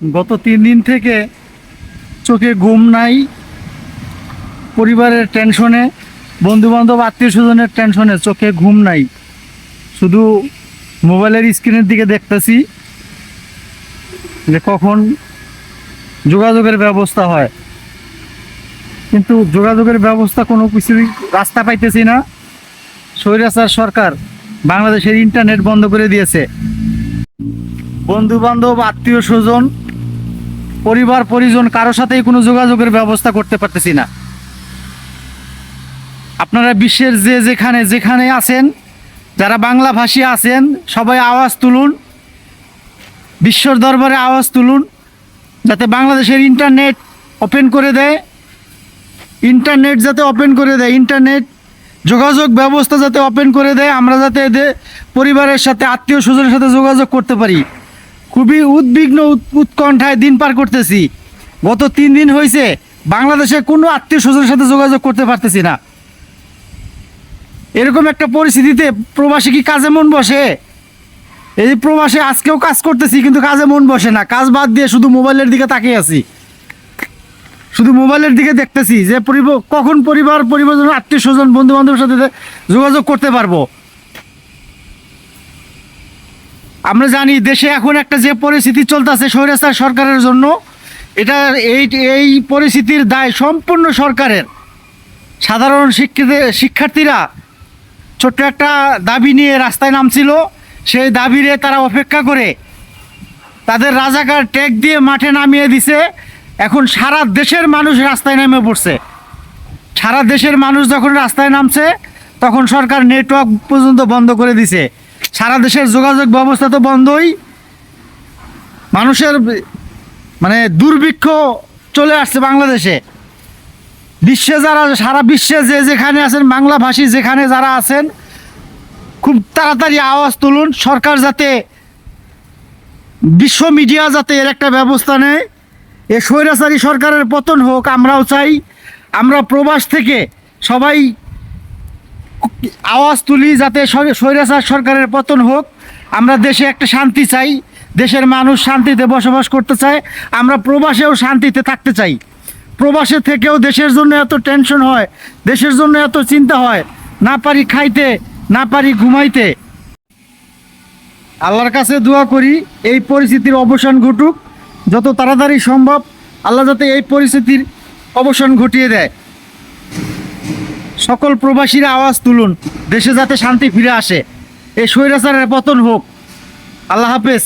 গত তিন দিন থেকে চোখে ঘুম নাই, পরিবারের টেনশনে বন্ধু বান্ধব আত্মীয় স্বজনের টেনশনে চোখে ঘুম নাই। শুধু মোবাইলের স্ক্রিনের দিকে দেখতেছি যে কখন যোগাযোগের ব্যবস্থা হয়। কিন্তু যোগাযোগের ব্যবস্থা কোনো কিছুই রাস্তা পাইতেছি না। স্বৈরাচার সরকার বাংলাদেশের ইন্টারনেট বন্ধ করে দিয়েছে। বন্ধু বান্ধব আত্মীয় স্বজন পরিবার, পরিজন কারোর সাথেই কোনো যোগাযোগের ব্যবস্থা করতে পারতেছি না। আপনারা বিশ্বের যে যেখানে যেখানে আছেন, যারা বাংলা ভাষী আছেন, সবাই আওয়াজ তুলুন, বিশ্বর দরবারে আওয়াজ তুলুন, যাতে বাংলাদেশের ইন্টারনেট ওপেন করে দেয়। ইন্টারনেট যাতে ওপেন করে দেয়, ইন্টারনেট যোগাযোগ ব্যবস্থা যাতে ওপেন করে দেয়, আমরা যাতে পরিবারের সাথে আত্মীয় স্বজনের সাথে যোগাযোগ করতে পারি। খুবই উদ্বিগ্ন উৎ- উৎকণ্ঠায় দিন পার করতেছি। গত তিন দিন হয়েছে বাংলাদেশে কোনো আত্মীয় স্বজনের সাথে যোগাযোগ করতে পারতেছি না। এরকম একটা পরিস্থিতিতে প্রবাসী কি কাজে মন বসে? এই প্রবাসে আজকেও কাজ করতেছি, কিন্তু কাজে মন বসে না। কাজ বাদ দিয়ে শুধু মোবাইলের দিকে তাকিয়ে আছি। শুধু মোবাইলের দিকে দেখতেছি যে কখন পরিবার পরিবার আত্মীয় স্বজন বন্ধু বান্ধবের সাথে যোগাযোগ করতে পারব? আমরা জানি দেশে এখন একটা যে পরিস্থিতি চলতেছে স্বৈরাচার সরকারের জন্য, এটা এই এই পরিস্থিতির দায় সম্পূর্ণ সরকারের। সাধারণ শিক্ষিত, শিক্ষার্থীরা ছোট্ট একটা দাবি নিয়ে রাস্তায় নামছিল, সেই দাবিরে তারা অপেক্ষা করে তাদের রাজাকার ট্যাগ দিয়ে মাঠে নামিয়ে দিছে। এখন সারা দেশের মানুষ রাস্তায় নেমে পড়ছে। সারা দেশের মানুষ যখন রাস্তায় নামছে, তখন সরকার নেটওয়ার্ক পর্যন্ত বন্ধ করে দিছে। সারা দেশের যোগাযোগ ব্যবস্থা তো বন্ধই। মানুষের মানে দুর্ভিক্ষ চলে আসছে বাংলাদেশে। বিশ্বে যারা, সারা বিশ্বে যে যেখানে আছেন বাংলা ভাষী যেখানে যারা আছেন, খুব তাড়াতাড়ি আওয়াজ তুলুন, সরকার যাতে বিশ্ব মিডিয়া যাতে এর একটা ব্যবস্থা নেয়। এ স্বৈরাচারী সরকারের পতন হোক, আমরাও চাই। আমরা প্রবাস থেকে সবাই আওয়াজ তুলি যাতে স্বৈরাচার সরকারের পতন হোক। আমরা দেশে একটা শান্তি চাই, দেশের মানুষ শান্তিতে বসবাস করতে চায়, আমরা প্রবাসেও শান্তিতে থাকতে চাই। প্রবাসে থেকেও দেশের জন্য এত টেনশন হয়, দেশের জন্য এত চিন্তা হয়, না পারি খাইতে, না পারি ঘুমাইতে। আল্লাহর কাছে দোয়া করি, এই পরিস্থিতির অবসান ঘটুক, যত তাড়াতাড়ি সম্ভব, আল্লাহ যাতে এই পরিস্থিতির অবসান ঘটিয়ে দেয়। সকল প্রবাসীরা আওয়াজ তুলুন, দেশে যাতে শান্তি ফিরে আসে। এই স্বৈরাচারের পতন হোক। আল্লাহ হাফেজ।